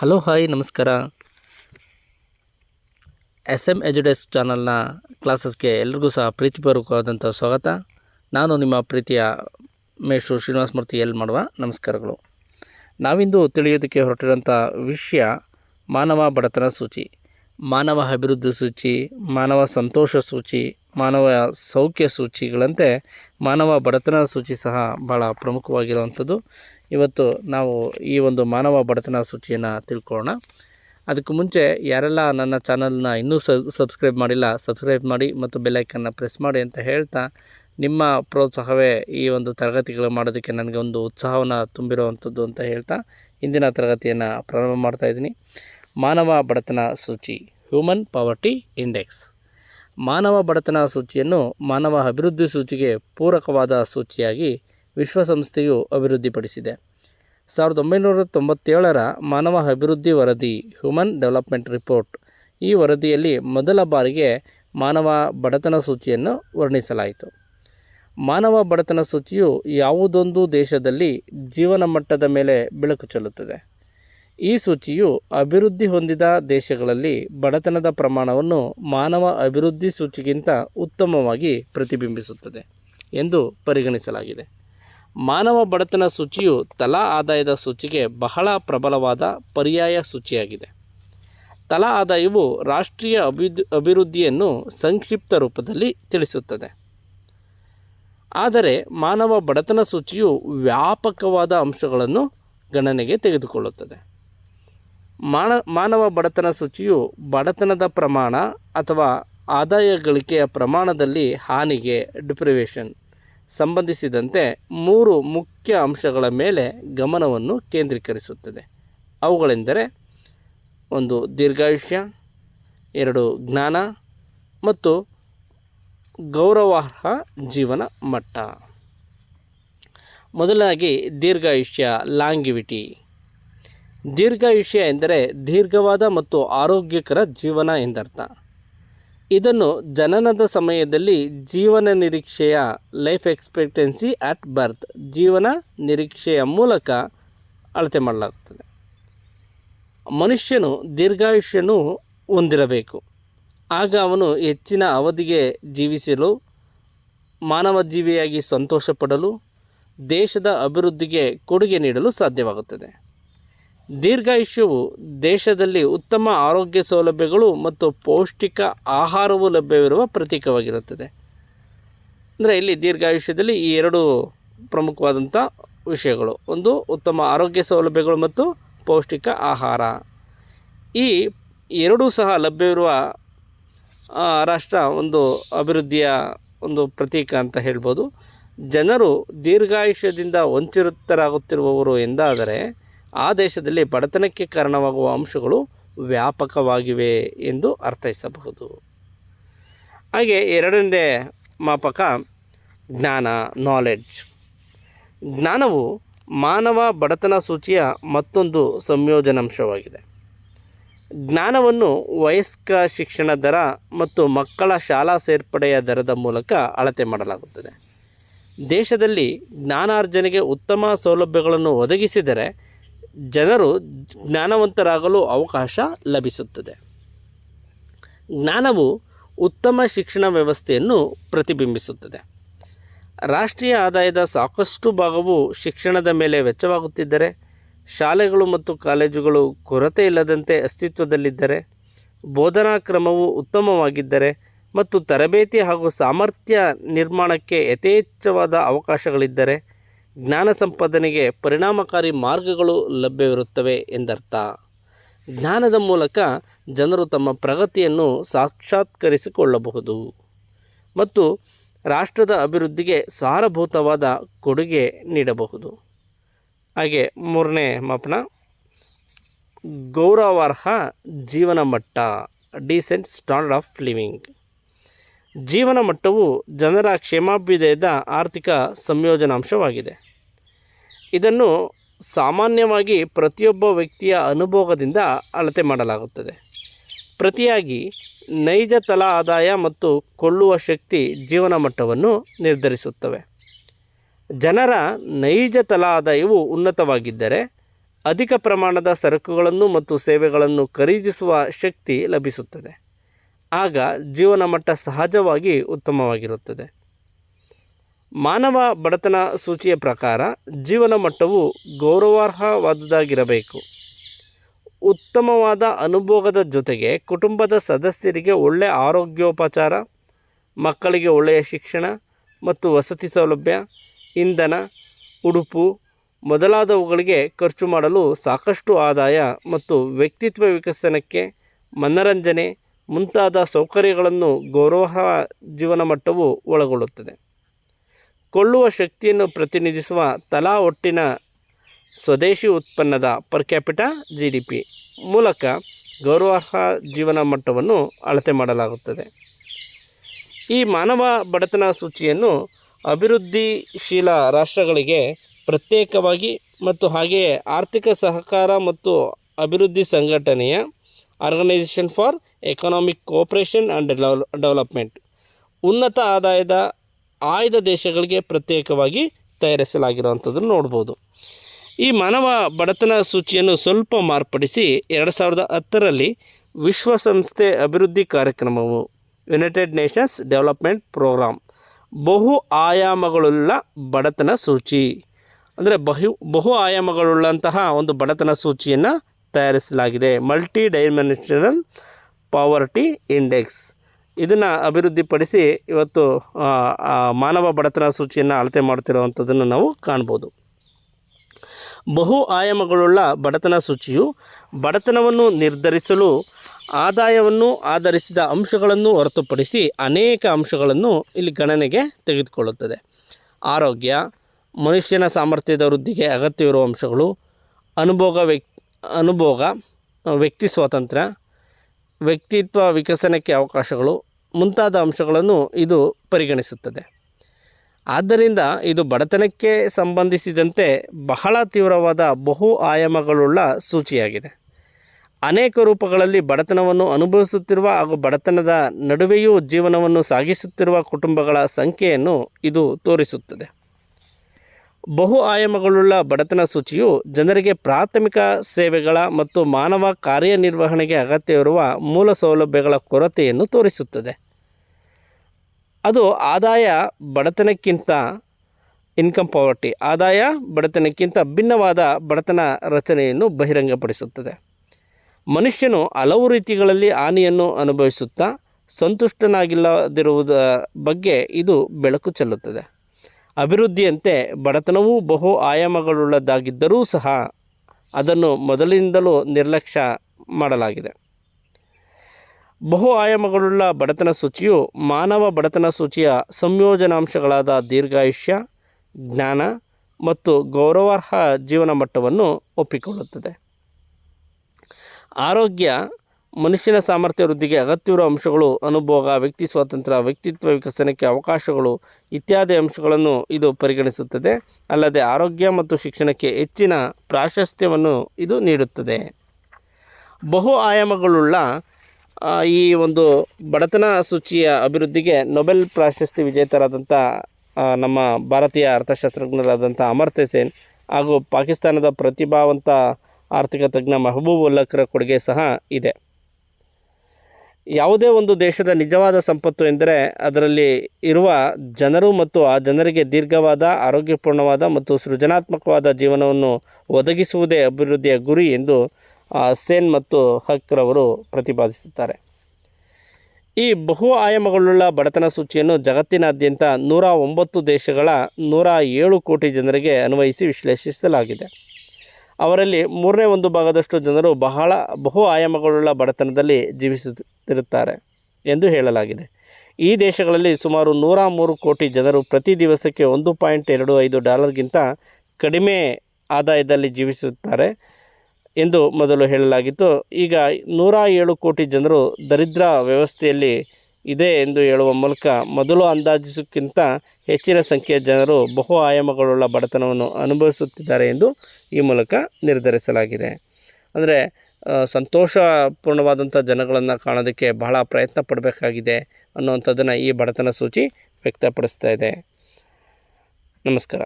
Hello, hi, ನಮಸ್ಕಾರ. S M Edudays ಚಾನಲ್ನ ಕ್ಲಾಸಸ್ಗೆ ಎಲ್ರಿಗೂ ಸಹ ಪ್ರೀತಿಪೂರ್ವಕವಾದಂಥ ಸ್ವಾಗತ. ನಾನು ನಿಮ್ಮ ಪ್ರೀತಿಯ ಮೇಷು ಶ್ರೀನಿವಾಸ ಮೂರ್ತಿ ಎಲ್ ಮಾಡುವ. ನಮಸ್ಕಾರಗಳು. ನಾವಿಂದು ತಿಳಿಯೋದಕ್ಕೆ ಹೊರಟಿರುವಂಥ ವಿಷಯ ಮಾನವ ಬಡತನ ಸೂಚಿ. ಮಾನವ ಅಭಿವೃದ್ಧಿ ಸೂಚಿ, ಮಾನವ ಸಂತೋಷ ಸೂಚಿ, ಮಾನವ ಸೌಖ್ಯ ಸೂಚಿಗಳಂತೆ ಮಾನವ ಬಡತನ ಸೂಚಿ ಸಹ ಭಾಳ ಪ್ರಮುಖವಾಗಿರುವಂಥದ್ದು. ಇವತ್ತು ನಾವು ಈ ಒಂದು ಮಾನವ ಬಡತನ ಸೂಚಿಯನ್ನು ತಿಳ್ಕೊಳ್ಳೋಣ. ಅದಕ್ಕೂ ಮುಂಚೆ ಯಾರೆಲ್ಲ ನನ್ನ ಚಾನಲ್ನ ಇನ್ನೂ ಸಬ್ಸ್ಕ್ರೈಬ್ ಮಾಡಿಲ್ಲ, ಸಬ್ಸ್ಕ್ರೈಬ್ ಮಾಡಿ ಮತ್ತು ಬೆಲ್ಲೈಕನ್ನು ಪ್ರೆಸ್ ಮಾಡಿ ಅಂತ ಹೇಳ್ತಾ ನಿಮ್ಮ ಪ್ರೋತ್ಸಾಹವೇ ಈ ಒಂದು ತರಗತಿಗಳು ಮಾಡೋದಕ್ಕೆ ನನಗೆ ಒಂದು ಉತ್ಸಾಹವನ್ನು ತುಂಬಿರುವಂಥದ್ದು ಅಂತ ಹೇಳ್ತಾ ಇಂದಿನ ತರಗತಿಯನ್ನು ಪ್ರಾರಂಭ ಮಾಡ್ತಾಯಿದ್ದೀನಿ ಮಾನವ ಬಡತನ ಸೂಚಿ ಹ್ಯೂಮನ್ ಪಾವರ್ಟಿ ಇಂಡೆಕ್ಸ್ ಮಾನವ ಬಡತನ ಸೂಚಿಯನ್ನು ಮಾನವ ಅಭಿವೃದ್ಧಿ ಸೂಚಿಗೆ ಪೂರಕವಾದ ಸೂಚಿಯಾಗಿ ವಿಶ್ವಸಂಸ್ಥೆಯು ಅಭಿವೃದ್ಧಿಪಡಿಸಿದೆ. ಸಾವಿರದ ಒಂಬೈನೂರ ತೊಂಬತ್ತೇಳರ ಮಾನವ ಅಭಿವೃದ್ಧಿ ವರದಿ ಹ್ಯೂಮನ್ ಡೆವಲಪ್ಮೆಂಟ್ ರಿಪೋರ್ಟ್ ಈ ವರದಿಯಲ್ಲಿ ಮೊದಲ ಬಾರಿಗೆ ಮಾನವ ಬಡತನ ಸೂಚಿಯನ್ನು ವರ್ಣಿಸಲಾಯಿತು. ಮಾನವ ಬಡತನ ಸೂಚಿಯು ಯಾವುದೊಂದು ದೇಶದಲ್ಲಿ ಜೀವನ ಮಟ್ಟದ ಮೇಲೆ ಬೆಳಕು ಚೆಲ್ಲುತ್ತದೆ. ಈ ಸೂಚಿಯು ಅಭಿವೃದ್ಧಿ ಹೊಂದಿದ ದೇಶಗಳಲ್ಲಿ ಬಡತನದ ಪ್ರಮಾಣವನ್ನು ಮಾನವ ಅಭಿವೃದ್ಧಿ ಸೂಚಿಗಿಂತ ಉತ್ತಮವಾಗಿ ಪ್ರತಿಬಿಂಬಿಸುತ್ತದೆ ಎಂದು ಪರಿಗಣಿಸಲಾಗಿದೆ. ಮಾನವ ಬಡತನ ಸೂಚಿಯು ತಲಾ ಆದಾಯದ ಸೂಚಿಗೆ ಬಹಳ ಪ್ರಬಲವಾದ ಪರ್ಯಾಯ ಸೂಚಿಯಾಗಿದೆ. ತಲಾ ಆದಾಯವು ರಾಷ್ಟ್ರೀಯ ಅಭಿವೃದ್ಧಿ, ಅಭಿವೃದ್ಧಿಯನ್ನು ಸಂಕ್ಷಿಪ್ತ ರೂಪದಲ್ಲಿ ತಿಳಿಸುತ್ತದೆ. ಆದರೆ ಮಾನವ ಬಡತನ ಸೂಚಿಯು ವ್ಯಾಪಕವಾದ ಅಂಶಗಳನ್ನು ಗಣನೆಗೆ ತೆಗೆದುಕೊಳ್ಳುತ್ತದೆ. ಮಾನ, ಮಾನವ ಬಡತನ ಸೂಚಿಯು ಬಡತನದ ಪ್ರಮಾಣ ಅಥವಾ ಆದಾಯ ಗಳಿಕೆಯ ಪ್ರಮಾಣದಲ್ಲಿ ಹಾನಿಗೆ, ಡಿಪ್ರಿವೇಷನ್ ಸಂಬಂಧಿಸಿದಂತೆ ಮೂರು ಮುಖ್ಯ ಅಂಶಗಳ ಮೇಲೆ ಗಮನವನ್ನು ಕೇಂದ್ರೀಕರಿಸುತ್ತದೆ. ಅವುಗಳೆಂದರೆ ಒಂದು ದೀರ್ಘಾಯುಷ್ಯ, ಎರಡು ಜ್ಞಾನ ಮತ್ತು ಗೌರವಾರ್ಹ ಜೀವನ ಮಟ್ಟ. ಮೊದಲಾಗಿ ದೀರ್ಘಾಯುಷ್ಯ, ಲಾಂಗಿವಿಟಿ. ದೀರ್ಘಾಯುಷ್ಯ ಎಂದರೆ ದೀರ್ಘವಾದ ಮತ್ತು ಆರೋಗ್ಯಕರ ಜೀವನ ಎಂದರ್ಥ. ಇದನ್ನು ಜನನದ ಸಮಯದಲ್ಲಿ ಜೀವನ ನಿರೀಕ್ಷೆಯ ಲೈಫ್ ಎಕ್ಸ್ಪೆಕ್ಟೆನ್ಸಿ ಅಟ್ ಬರ್ತ್ ಜೀವನ ನಿರೀಕ್ಷೆಯ ಮೂಲಕ ಅಳತೆ ಮಾಡಲಾಗುತ್ತದೆ. ಮನುಷ್ಯನು ದೀರ್ಘಾಯುಷ್ಯನು ಹೊಂದಿರಬೇಕು. ಆಗ ಅವನು ಹೆಚ್ಚಿನ ಅವಧಿಗೆ ಜೀವಿಸಲು ಮಾನವ ಜೀವಿಯಾಗಿ ಸಂತೋಷಪಡಲು, ದೇಶದ ಅಭಿವೃದ್ಧಿಗೆ ಕೊಡುಗೆ ನೀಡಲು ಸಾಧ್ಯವಾಗುತ್ತದೆ. ದೀರ್ಘಾಯುಷ್ಯವು ದೇಶದಲ್ಲಿ ಉತ್ತಮ ಆರೋಗ್ಯ ಸೌಲಭ್ಯಗಳು ಮತ್ತು ಪೌಷ್ಟಿಕ ಆಹಾರವು ಲಭ್ಯವಿರುವ ಪ್ರತೀಕವಾಗಿರುತ್ತದೆ. ಅಂದರೆ ಇಲ್ಲಿ ದೀರ್ಘಾಯುಷ್ಯದಲ್ಲಿ ಈ ಎರಡು ಪ್ರಮುಖವಾದಂಥ ವಿಷಯಗಳು. ಒಂದು, ಉತ್ತಮ ಆರೋಗ್ಯ ಸೌಲಭ್ಯಗಳು ಮತ್ತು ಪೌಷ್ಟಿಕ ಆಹಾರ. ಈ ಎರಡೂ ಸಹ ಲಭ್ಯವಿರುವ ರಾಷ್ಟ್ರ ಒಂದು ಅಭಿವೃದ್ಧಿಯ ಒಂದು ಪ್ರತೀಕ ಅಂತ ಹೇಳ್ಬೋದು. ಜನರು ದೀರ್ಘಾಯುಷ್ಯದಿಂದ ವಂಚಿತರಾಗುತ್ತಿರುವವರು ಎಂದಾದರೆ ಆ ದೇಶದಲ್ಲಿ ಬಡತನಕ್ಕೆ ಕಾರಣವಾಗುವ ಅಂಶಗಳು ವ್ಯಾಪಕವಾಗಿವೆ ಎಂದು ಅರ್ಥೈಸಬಹುದು. ಹಾಗೆ ಎರಡನೇ ಮಾಪಕ, ಜ್ಞಾನ ನಾಲೆಡ್ಜ್ ಜ್ಞಾನವು ಮಾನವ ಬಡತನ ಸೂಚಿಯ ಮತ್ತೊಂದು ಸಂಯೋಜನಾಂಶವಾಗಿದೆ. ಜ್ಞಾನವನ್ನು ವಯಸ್ಕ ಶಿಕ್ಷಣ ದರ ಮತ್ತು ಮಕ್ಕಳ ಶಾಲಾ ಸೇರ್ಪಡೆಯ ದರದ ಮೂಲಕ ಅಳತೆ ಮಾಡಲಾಗುತ್ತದೆ. ದೇಶದಲ್ಲಿ ಜ್ಞಾನಾರ್ಜನೆಗೆ ಉತ್ತಮ ಸೌಲಭ್ಯಗಳನ್ನು ಒದಗಿಸಿದರೆ ಜನರು ಜ್ಞಾನವಂತರಾಗಲು ಅವಕಾಶ ಲಭಿಸುತ್ತದೆ. ಜ್ಞಾನವು ಉತ್ತಮ ಶಿಕ್ಷಣ ವ್ಯವಸ್ಥೆಯನ್ನು ಪ್ರತಿಬಿಂಬಿಸುತ್ತದೆ. ರಾಷ್ಟ್ರೀಯ ಆದಾಯದ ಸಾಕಷ್ಟು ಭಾಗವು ಶಿಕ್ಷಣದ ಮೇಲೆ ವೆಚ್ಚವಾಗುತ್ತಿದ್ದರೆ, ಶಾಲೆಗಳು ಮತ್ತು ಕಾಲೇಜುಗಳು ಕೊರತೆ ಇಲ್ಲದಂತೆ ಅಸ್ತಿತ್ವದಲ್ಲಿದ್ದರೆ, ಬೋಧನಾ ಕ್ರಮವು ಉತ್ತಮವಾಗಿದ್ದರೆ ಮತ್ತು ತರಬೇತಿ ಹಾಗೂ ಸಾಮರ್ಥ್ಯ ನಿರ್ಮಾಣಕ್ಕೆ ಯಥೇಚ್ಛವಾದ ಅವಕಾಶಗಳಿದ್ದರೆ ಜ್ಞಾನ ಸಂಪಾದನೆಗೆ ಪರಿಣಾಮಕಾರಿ ಮಾರ್ಗಗಳು ಲಭ್ಯವಿರುತ್ತವೆ ಎಂದರ್ಥ. ಜ್ಞಾನದ ಮೂಲಕ ಜನರು ತಮ್ಮ ಪ್ರಗತಿಯನ್ನು ಸಾಕ್ಷಾತ್ಕರಿಸಿಕೊಳ್ಳಬಹುದು. ಮತ್ತು ರಾಷ್ಟ್ರದ ಅಭಿವೃದ್ಧಿಗೆ ಸಾರಭೂತವಾದ ಕೊಡುಗೆ ನೀಡಬಹುದು. ಹಾಗೆ ಮೂರನೇ ಮಾಪನ. ಗೌರವಾರ್ಹ ಜೀವನ ಮಟ್ಟ ಡೀಸೆಂಟ್ ಸ್ಟ್ಯಾಂಡರ್ಡ್ ಆಫ್ ಲಿವಿಂಗ್ ಜೀವನ ಮಟ್ಟವು ಜನರ ಕ್ಷೇಮಾಭ್ಯುದಯದ ಆರ್ಥಿಕ ಸಂಯೋಜನಾಂಶವಾಗಿದೆ. ಇದನ್ನು ಸಾಮಾನ್ಯವಾಗಿ ಪ್ರತಿಯೊಬ್ಬ ವ್ಯಕ್ತಿಯ ಅನುಭೋಗದಿಂದ ಅಳತೆ ಮಾಡಲಾಗುತ್ತದೆ. ಪ್ರತಿಯಾಗಿ ನೈಜ ತಲಾ ಆದಾಯ ಮತ್ತು ಕೊಳ್ಳುವ ಶಕ್ತಿ ಜೀವನ ಮಟ್ಟವನ್ನು ನಿರ್ಧರಿಸುತ್ತವೆ. ಜನರ ನೈಜ ತಲಾ ಆದಾಯವು ಉನ್ನತವಾಗಿದ್ದರೆ ಅಧಿಕ ಪ್ರಮಾಣದ ಸರಕುಗಳನ್ನು ಮತ್ತು ಸೇವೆಗಳನ್ನು ಖರೀದಿಸುವ ಶಕ್ತಿ ಲಭಿಸುತ್ತದೆ. ಆಗ ಜೀವನ ಮಟ್ಟ ಸಹಜವಾಗಿ ಉತ್ತಮವಾಗಿರುತ್ತದೆ. ಮಾನವ ಬಡತನ ಸೂಚಿಯ ಪ್ರಕಾರ ಜೀವನ ಮಟ್ಟವು ಗೌರವಾರ್ಹವಾದುದಾಗಿರಬೇಕು. ಉತ್ತಮವಾದ ಅನುಭೋಗದ ಜೊತೆಗೆ ಕುಟುಂಬದ ಸದಸ್ಯರಿಗೆ ಒಳ್ಳೆಯ ಆರೋಗ್ಯೋಪಚಾರ, ಮಕ್ಕಳಿಗೆ ಒಳ್ಳೆಯ ಶಿಕ್ಷಣ ಮತ್ತು ವಸತಿ ಸೌಲಭ್ಯ, ಇಂಧನ, ಉಡುಪು ಮೊದಲಾದವುಗಳಿಗೆ ಖರ್ಚು ಮಾಡಲು ಸಾಕಷ್ಟು ಆದಾಯ ಮತ್ತು ವ್ಯಕ್ತಿತ್ವ ವಿಕಸನಕ್ಕೆ ಮನರಂಜನೆ ಮುಂತಾದ ಸೌಕರ್ಯಗಳನ್ನು ಗೌರವ ಜೀವನ ಮಟ್ಟವು ಒಳಗೊಳ್ಳುತ್ತದೆ. ಕೊಳ್ಳುವ ಶಕ್ತಿಯನ್ನು ಪ್ರತಿನಿಧಿಸುವ ತಲಾ ಒಟ್ಟಿನ ಸ್ವದೇಶಿ ಉತ್ಪನ್ನದ per capita G D P ಮೂಲಕ ಗೌರವಾರ್ಹ ಜೀವನ ಮಟ್ಟವನ್ನು ಅಳತೆ ಮಾಡಲಾಗುತ್ತದೆ. ಈ ಮಾನವ ಬಡತನ ಸೂಚಿಯನ್ನು ಅಭಿವೃದ್ಧಿಶೀಲ ರಾಷ್ಟ್ರಗಳಿಗೆ ಪ್ರತ್ಯೇಕವಾಗಿ ಮತ್ತು ಹಾಗೆಯೇ ಆರ್ಥಿಕ ಸಹಕಾರ ಮತ್ತು ಅಭಿವೃದ್ಧಿ ಸಂಘಟನೆಯ organisation for economic cooperation and development ಉನ್ನತ ಆದಾಯದ ಆಯ್ದ ದೇಶಗಳಿಗೆ ಪ್ರತ್ಯೇಕವಾಗಿ ತಯಾರಿಸಲಾಗಿರುವಂಥದ್ದನ್ನು ನೋಡ್ಬೋದು. ಈ ಮಾನವ ಬಡತನ ಸೂಚಿಯನ್ನು ಸ್ವಲ್ಪ ಮಾರ್ಪಡಿಸಿ ಎರಡು ಸಾವಿರದ ಹತ್ತರಲ್ಲಿ ವಿಶ್ವಸಂಸ್ಥೆ ಅಭಿವೃದ್ಧಿ ಕಾರ್ಯಕ್ರಮವು ಯುನೈಟೆಡ್ ನೇಷನ್ಸ್ ಡೆವಲಪ್ಮೆಂಟ್ ಪ್ರೋಗ್ರಾಮ್ ಬಹು ಆಯಾಮಗಳುಳ್ಳ ಬಡತನ ಸೂಚಿ. ಅಂದರೆ ಬಹು ಬಹು ಆಯಾಮಗಳುಳ್ಳಂತಹ ಒಂದು ಬಡತನ ಸೂಚಿಯನ್ನು ತಯಾರಿಸಲಾಗಿದೆ. ಮಲ್ಟಿ ಡೈಮೆನ್ಷನಲ್ ಪಾವರ್ಟಿ ಇಂಡೆಕ್ಸ್ ಇದನ್ನು ಅಭಿವೃದ್ಧಿಪಡಿಸಿ ಇವತ್ತು ಮಾನವ ಬಡತನ ಸೂಚಿಯನ್ನು ಅಳತೆ ಮಾಡ್ತಿರುವಂಥದ್ದನ್ನು ನಾವು ಕಾಣ್ಬೋದು. ಬಹು ಆಯಾಮಗಳುಳ್ಳ ಬಡತನ ಸೂಚಿಯು ಬಡತನವನ್ನು ನಿರ್ಧರಿಸಲು, ಆದಾಯವನ್ನು ಆಧರಿಸಿದ ಅಂಶಗಳನ್ನು ಹೊರತುಪಡಿಸಿ ಅನೇಕ ಅಂಶಗಳನ್ನು ಇಲ್ಲಿ ಗಣನೆಗೆ ತೆಗೆದುಕೊಳ್ಳುತ್ತದೆ. ಆರೋಗ್ಯ, ಮನುಷ್ಯನ ಸಾಮರ್ಥ್ಯದ ವೃದ್ಧಿಗೆ ಅಗತ್ಯವಿರುವ ಅಂಶಗಳು, ಅನುಭೋಗ ವ್ಯಕ್ ಅನುಭೋಗ, ವ್ಯಕ್ತಿ ಸ್ವಾತಂತ್ರ್ಯ, ವ್ಯಕ್ತಿತ್ವ ವಿಕಸನಕ್ಕೆ ಅವಕಾಶಗಳು ಮುಂತಾದ ಅಂಶಗಳನ್ನು ಇದು ಪರಿಗಣಿಸುತ್ತದೆ. ಆದ್ದರಿಂದ ಇದು ಬಡತನಕ್ಕೆ ಸಂಬಂಧಿಸಿದಂತೆ ಬಹಳ ತೀವ್ರವಾದ ಬಹು ಆಯಾಮಗಳುಳ್ಳ ಸೂಚಿಯಾಗಿದೆ. ಅನೇಕ ರೂಪಗಳಲ್ಲಿ ಬಡತನವನ್ನು ಅನುಭವಿಸುತ್ತಿರುವ ಹಾಗೂ ಬಡತನದ ನಡುವೆಯೂ ಜೀವನವನ್ನು ಸಾಗಿಸುತ್ತಿರುವ ಕುಟುಂಬಗಳ ಸಂಖ್ಯೆಯನ್ನು ಇದು ತೋರಿಸುತ್ತದೆ. ಬಹು ಆಯಾಮಗಳುಳ್ಳ ಬಡತನ ಸೂಚಿಯು ಜನರಿಗೆ ಪ್ರಾಥಮಿಕ ಸೇವೆಗಳ ಮತ್ತು ಮಾನವ ಕಾರ್ಯನಿರ್ವಹಣೆಗೆ ಅಗತ್ಯವಿರುವ ಮೂಲ ಸೌಲಭ್ಯಗಳ ಕೊರತೆಯನ್ನು ತೋರಿಸುತ್ತದೆ. ಅದು ಆದಾಯ ಬಡತನಕ್ಕಿಂತ ಇನ್ಕಮ್ ಪಾವರ್ಟಿ ಆದಾಯ ಬಡತನಕ್ಕಿಂತ ಭಿನ್ನವಾದ ಬಡತನ ರಚನೆಯನ್ನು ಬಹಿರಂಗಪಡಿಸುತ್ತದೆ. ಮನುಷ್ಯನು ಹಲವು ರೀತಿಗಳಲ್ಲಿ ಹಾನಿಯನ್ನು ಅನುಭವಿಸುತ್ತಾ ಸಂತುಷ್ಟನಾಗಿಲ್ಲದಿರುವುದ ಬಗ್ಗೆ ಇದು ಬೆಳಕು ಚೆಲ್ಲುತ್ತದೆ. ಅಭಿವೃದ್ಧಿಯಂತೆ ಬಡತನವೂ ಬಹು ಆಯಾಮಗಳುಳ್ಳದ್ದಾಗಿದ್ದರೂ ಸಹ ಅದನ್ನು ಮೊದಲಿನಿಂದಲೂ ನಿರ್ಲಕ್ಷ್ಯ ಮಾಡಲಾಗಿದೆ. ಬಹು ಆಯಾಮಗಳುಳ್ಳ ಬಡತನ ಸೂಚಿಯು ಮಾನವ ಬಡತನ ಸೂಚಿಯ ಸಂಯೋಜನಾಂಶಗಳಾದ ದೀರ್ಘಾಯುಷ್ಯ, ಜ್ಞಾನ ಮತ್ತು ಗೌರವಾರ್ಹ ಜೀವನ ಮಟ್ಟವನ್ನು ಒಪ್ಪಿಕೊಳ್ಳುತ್ತದೆ. ಆರೋಗ್ಯ, ಮನುಷ್ಯನ ಸಾಮರ್ಥ್ಯ ವೃದ್ಧಿಗೆ ಅಗತ್ಯವಿರುವ ಅಂಶಗಳು ಅನುಭೋಗ, ವ್ಯಕ್ತಿ ಸ್ವಾತಂತ್ರ್ಯ, ವ್ಯಕ್ತಿತ್ವ ವಿಕಸನಕ್ಕೆ ಅವಕಾಶಗಳು ಇತ್ಯಾದಿ ಅಂಶಗಳನ್ನು ಇದು ಪರಿಗಣಿಸುತ್ತದೆ. ಅಲ್ಲದೆ ಆರೋಗ್ಯ ಮತ್ತು ಶಿಕ್ಷಣಕ್ಕೆ ಹೆಚ್ಚಿನ ಪ್ರಾಶಸ್ತ್ಯವನ್ನು ಇದು ನೀಡುತ್ತದೆ. ಬಹು ಆಯಾಮಗಳುಳ್ಳ ಈ ಒಂದು ಬಡತನ ಸೂಚಿಯ ಅಭಿವೃದ್ಧಿಗೆ ನೊಬೆಲ್ ಪ್ರಾಶಸ್ತಿ ವಿಜೇತರಾದಂಥ ನಮ್ಮ ಭಾರತೀಯ ಅರ್ಥಶಾಸ್ತ್ರಜ್ಞರಾದಂಥ ಅಮರ್ತ್ಯ ಸೇನ್ ಹಾಗೂ ಪಾಕಿಸ್ತಾನದ ಪ್ರತಿಭಾವಂತ ಆರ್ಥಿಕ ತಜ್ಞ ಮೆಹಬೂಬ್ ಉಲ್ಲಕ್ರ ಕೊಡುಗೆ ಸಹ ಇದೆ. ಯಾವುದೇ ಒಂದು ದೇಶದ ನಿಜವಾದ ಸಂಪತ್ತು ಎಂದರೆ ಅದರಲ್ಲಿ ಇರುವ ಜನರು ಮತ್ತು ಆ ಜನರಿಗೆ ದೀರ್ಘವಾದ, ಆರೋಗ್ಯಪೂರ್ಣವಾದ ಮತ್ತು ಸೃಜನಾತ್ಮಕವಾದ ಜೀವನವನ್ನು ಒದಗಿಸುವುದೇ ಅಭಿವೃದ್ಧಿಯ ಗುರಿ ಎಂದು ಸೇನ್ ಮತ್ತು ಹಕ್ರವರು ಪ್ರತಿಪಾದಿಸುತ್ತಾರೆ. ಈ ಬಹು ಆಯಾಮಗಳುಳ್ಳ ಬಡತನ ಸೂಚಿಯನ್ನು ಜಗತ್ತಿನಾದ್ಯಂತ ನೂರ ಒಂಬತ್ತು ದೇಶಗಳ ನೂರ ಏಳು ಕೋಟಿ ಜನರಿಗೆ ಅನ್ವಯಿಸಿ ವಿಶ್ಲೇಷಿಸಲಾಗಿದೆ. ಅವರಲ್ಲಿ ಮೂರನೇ ಒಂದು ಭಾಗದಷ್ಟು ಜನರು ಬಹಳ ಬಹು ಆಯಾಮಗಳುಳ್ಳ ಬಡತನದಲ್ಲಿ ಜೀವಿಸುತ್ತಿರುತ್ತಾರೆ ಎಂದು ಹೇಳಲಾಗಿದೆ. ಈ ದೇಶಗಳಲ್ಲಿ ಸುಮಾರು ನೂರ ಮೂರು ಕೋಟಿ ಜನರು ಪ್ರತಿ ದಿವಸಕ್ಕೆ ಒಂದು ಪಾಯಿಂಟ್ ಎರಡು ಐದು ಡಾಲರ್ಗಿಂತ ಕಡಿಮೆ ಆದಾಯದಲ್ಲಿ ಜೀವಿಸುತ್ತಾರೆ ಎಂದು ಮೊದಲು ಹೇಳಲಾಗಿತ್ತು. ಈಗ ನೂರ ಏಳು ಕೋಟಿ ಜನರು ದರಿದ್ರ ವ್ಯವಸ್ಥೆಯಲ್ಲಿ ಇದೆ ಎಂದು ಹೇಳುವ ಮೂಲಕ ಮೊದಲು ಅಂದಾಜಿಸಕ್ಕಿಂತ ಹೆಚ್ಚಿನ ಸಂಖ್ಯೆಯ ಜನರು ಬಹು ಆಯಾಮಗಳುಳ್ಳ ಬಡತನವನ್ನು ಅನುಭವಿಸುತ್ತಿದ್ದಾರೆ ಎಂದು ಈ ಮೂಲಕ ನಿರ್ಧರಿಸಲಾಗಿದೆ. ಅಂದರೆ ಸಂತೋಷಪೂರ್ಣವಾದಂಥ ಜನಗಳನ್ನು ಕಾಣೋದಕ್ಕೆ ಬಹಳ ಪ್ರಯತ್ನ ಪಡಬೇಕಾಗಿದೆ ಅನ್ನುವಂಥದ್ದನ್ನು ಈ ಬಡತನ ಸೂಚಿ ವ್ಯಕ್ತಪಡಿಸ್ತಾ ಇದೆ. ನಮಸ್ಕಾರ.